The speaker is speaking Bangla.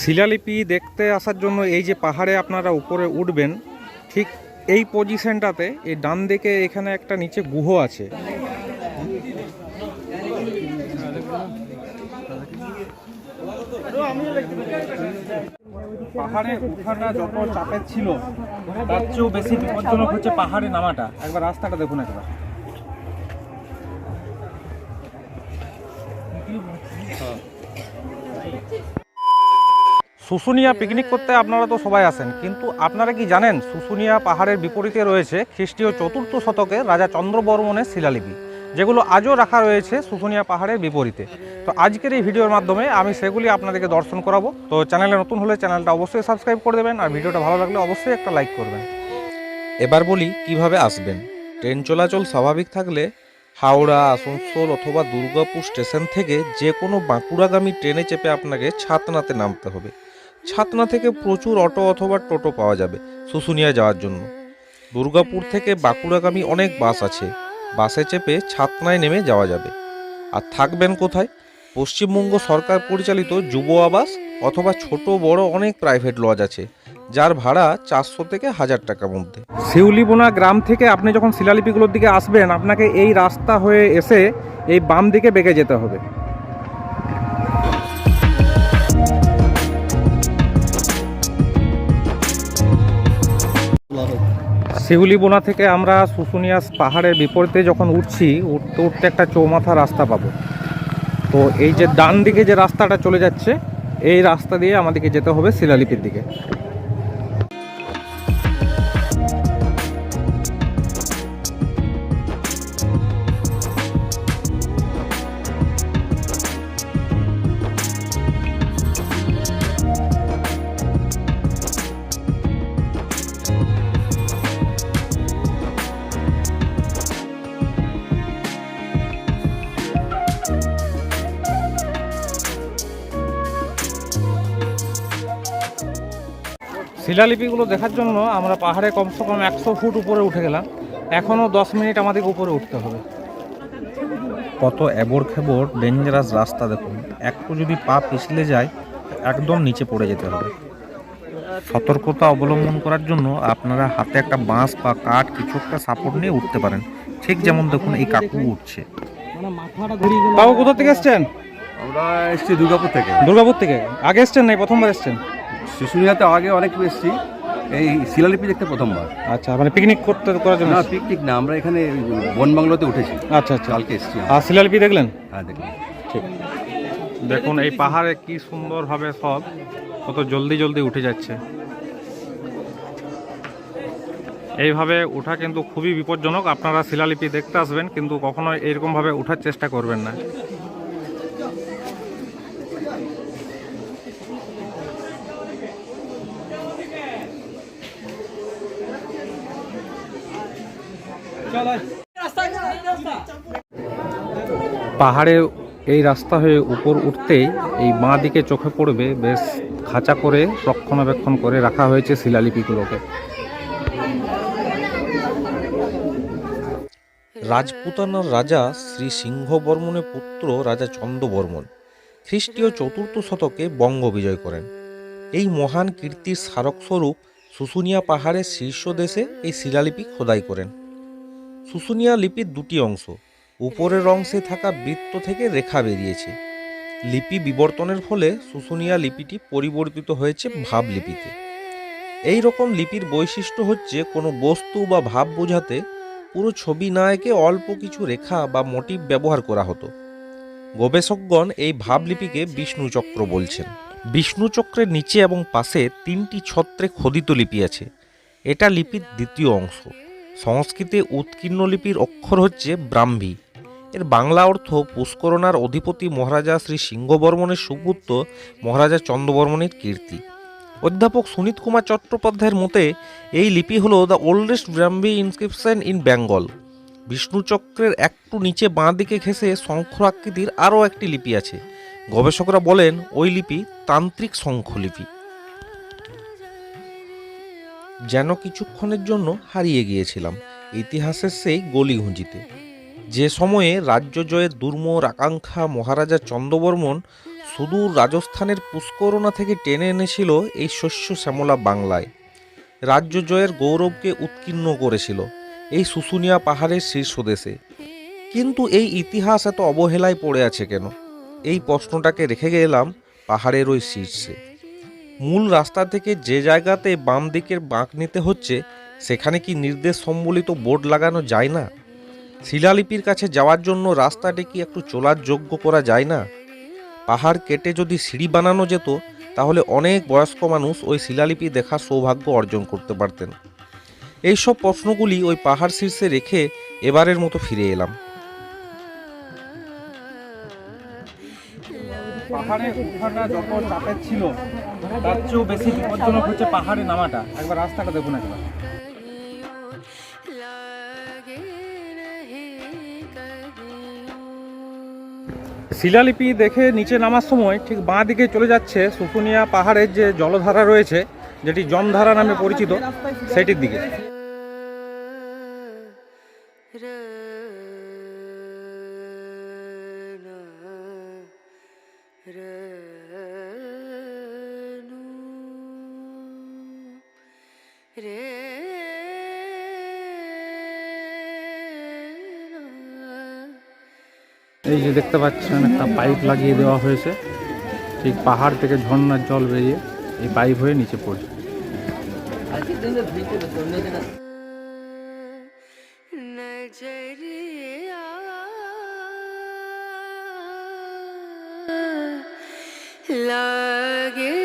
শিলালিপি দেখতে আসার জন্য এই যে পাহাড়ে আপনারা উপরে উঠবেন, ঠিক এই পজিশনটাতে এই ডান দিকে এখানে একটা নিচে গুহ আছে। পাহাড়ে উঠাটা যত চাপের ছিল, তার চেয়েও বেশি বিপজ্জনক হচ্ছে পাহাড়ে নামাটা। একবার রাস্তাটা দেখুন একবার। শুশুনিয়া পিকনিক করতে আপনারা তো সবাই আসেন কিন্তু আপনারা কি জানেন, শুশুনিয়া পাহাড়ের বিপরীতে রয়েছে খ্রিস্টীয় চতুর্থ শতকে রাজা চন্দ্রবর্মনের শিলালিপি, যেগুলো আজও রাখা রয়েছে শুশুনিয়া পাহাড়ের বিপরীতে। তো আজকের এই ভিডিওর মাধ্যমে আমি সেগুলি আপনাদেরকে দর্শন করাবো। তো চ্যানেলে নতুন হলে চ্যানেলটা অবশ্যই সাবস্ক্রাইব করে দেবেন আর ভিডিওটা ভালো লাগলে অবশ্যই একটা লাইক করবেন। এবার বলি কীভাবে আসবেন। ট্রেন চলাচল স্বাভাবিক থাকলে হাওড়া, আসানসোল অথবা দুর্গাপুর স্টেশন থেকে যে কোনো বাঁকুড়াগামী ট্রেনে চেপে আপনাকে ছাতনাতে নামতে হবে। ছাতনা থেকে প্রচুর অটো অথবা টোটো পাওয়া যাবে শুশুনিয়া যাওয়ার জন্য। দুর্গাপুর থেকে বাঁকুড়াগামী অনেক বাস আছে। বাসে চেপে ছাতনায় নেমে যাওয়া যাবে। আর থাকবেন কোথায়? পশ্চিমবঙ্গ সরকার পরিচালিত যুব আবাস অথবা ছোট বড় অনেক প্রাইভেট লজ আছে, যার ভাড়া চারশো থেকে হাজার টাকার মধ্যে। শিউলিবোনা গ্রাম থেকে আপনি যখন শিলালিপিগুলোর দিকে আসবেন, আপনাকে এই রাস্তা হয়ে এসে এই বাম দিকে বেঁকে যেতে হবে। শিউলিবোনা থেকে আমরা শুশুনিয়া পাহাড়ের বিপরীতে যখন উঠছি, উঠতে উঠতে একটা চৌমাথা রাস্তা পাবো। তো এই যে ডান দিকে যে রাস্তাটা চলে যাচ্ছে, এই রাস্তা দিয়ে আমাদেরকে যেতে হবে শিলালিপির দিকে। শিলালিপিগুলো দেখার জন্য আমরা পাহাড়ে কমসে কম একশো ফুট উপরে উঠে গেলাম। এখনও দশ মিনিট আমাদেরকে উপরে উঠতে হবে। কত এবড় খেবড় ডেঞ্জারাস রাস্তা দেখুন। একটু যদি পা পিছলে যায় একদম নিচে পড়ে যেতে হবে। সতর্কতা অবলম্বন করার জন্য আপনারা হাতে একটা বাঁশ বা কাঠ কিছু একটা সাপোর্ট নিয়ে উঠতে পারেন। ঠিক যেমন দেখুন এই কাকু উঠছে। বাবু কোথা থেকে এসছেন? আমরা এসছি দুর্গাপুর থেকে। দুর্গাপুর থেকে। আগে এসছেন নাই প্রথমবার এসছেন? শুশুনিয়াতে আগে অনেক এসছি। এই শিলালিপি দেখতে প্রথমবার। আচ্ছা মানে পিকনিক করতে করার জন্য না পিকনিক না আমরা এখানে বন বাংলোতে উঠেছি। আচ্ছা আচ্ছা। কালকে এসছি আর শিলালিপি দেখলেন? হ্যাঁ দেখুন ঠিক। দেখুন এই পাহাড়ে কি সুন্দরভাবে সব কত জলদি জলদি উঠে যাচ্ছে। এইভাবে ওঠা কিন্তু খুবই বিপজ্জনক। আপনারা শিলালিপি দেখতে আসবেন কিন্তু কখনো এরকমভাবে ওঠার চেষ্টা করবেন না। পাহাড়ে এই রাস্তা হয়ে উপর উঠতেই এই বাঁ দিকে চোখে পড়বে, বেশ খাঁচা করে রক্ষণাবেক্ষণ করে রাখা হয়েছে শিলালিপিগুলোকে রাজপুতানার রাজা শ্রী সিংহবর্মনের পুত্র রাজা চন্দ্রবর্মন খ্রিস্টীয় চতুর্থ শতকে বঙ্গ বিজয় করেন। এই মহান কীর্তির স্মারকস্বরূপ শুশুনিয়া পাহাড়ের শীর্ষ দেশে এই শিলালিপি খোদাই করেন। শুশুনিয়া লিপির দুটি অংশ, উপরের অংশে থাকা বৃত্ত থেকে রেখা বেরিয়েছে। লিপি বিবর্তনের ফলে শুশুনিয়া লিপিটি পরিবর্তিত হয়েছে ভাব লিপিতে এই রকম লিপির বৈশিষ্ট্য হচ্ছে, কোনো বস্তু বা ভাব বোঝাতে পুরো ছবি না এঁকে অল্প কিছু রেখা বা মোটিভ ব্যবহার করা হতো। গবেষকগণ এই ভাবলিপিকে বিষ্ণু চক্র বলছেন। বিষ্ণুচক্রের নিচে এবং পাশে তিনটি ছত্রে খোদিত লিপি আছে। এটা লিপির দ্বিতীয় অংশ। সংস্কৃতে উৎকীর্ণ লিপির অক্ষর হচ্ছে ব্রাহ্মী। এর বাংলা অর্থ পুষ্করণার অধিপতি মহারাজা শ্রী সিংহবর্মনের সুপুত্র মহারাজা চন্দ্রবর্মনের কীর্তি। অধ্যাপক সুনীত কুমার চট্টোপাধ্যায়ের মতে, এই লিপি হল the oldest Brahmi inscription in Bengal. বিষ্ণুচক্রের একটু নিচে বাঁ দিকে ঘেঁষে শঙ্খ আকৃতির আরও একটি লিপি আছে। গবেষকরা বলেন, ওই লিপি তান্ত্রিক শঙ্খলিপি। যেন কিছুক্ষণের জন্য হারিয়ে গিয়েছিলাম ইতিহাসের সেই গলিঘুঁজিতে যে সময়ে রাজ্য জয়ের দুর্মর আকাঙ্ক্ষা মহারাজা চন্দ্রবর্মন সুদূর রাজস্থানের পুষ্করণা থেকে টেনে এনেছিল এই শস্য শ্যামলা বাংলায়। রাজ্য জয়ের গৌরবকে উৎকীর্ণ করেছিল এই শুশুনিয়া পাহাড়ের শীর্ষদেশে। কিন্তু এই ইতিহাস এত অবহেলায় পড়ে আছে কেন? এই প্রশ্নটাকে রেখে গেলাম পাহাড়ের ওই শীর্ষে। মূল রাস্তা থেকে যে জায়গাতে বাম দিকের বাঁক নিতে হচ্ছে, সেখানে কি নির্দেশ সম্বলিত বোর্ড লাগানো যায় না? শিলালিপির কাছে যাওয়ার জন্য রাস্তাটি কি একটু চলার যোগ্য করা যায় না? পাহাড় কেটে যদি সিঁড়ি বানানো যেত, তাহলে অনেক বয়স্ক মানুষ ওই শিলালিপি দেখার সৌভাগ্য অর্জন করতে পারতেন। এইসব প্রশ্নগুলি ওই পাহাড় শীর্ষে রেখে এবারের মতো ফিরে এলাম। পাহাড়ে উঠাটা যত চাপের ছিল, তার চেয়েও বেশি বিপজ্জনক হচ্ছে পাহাড়ে নামাটা। একবার রাস্তাটা দেখুন একবার। শিলালিপি দেখে নিচে নামার সময় ঠিক বাঁ দিকে চলে যাচ্ছে সুফুনিয়া পাহাড়ের যে জলধারা রয়েছে, যেটি জমধারা নামে পরিচিত, সেটির দিকে। এই যে দেখতে পাচ্ছেন, একটা পাইপ লাগিয়ে দেওয়া হয়েছে। ঠিক পাহাড় থেকে ঝর্নার জল বেরিয়ে এই পাইপ হয়ে নিচে পড়ছে লাগে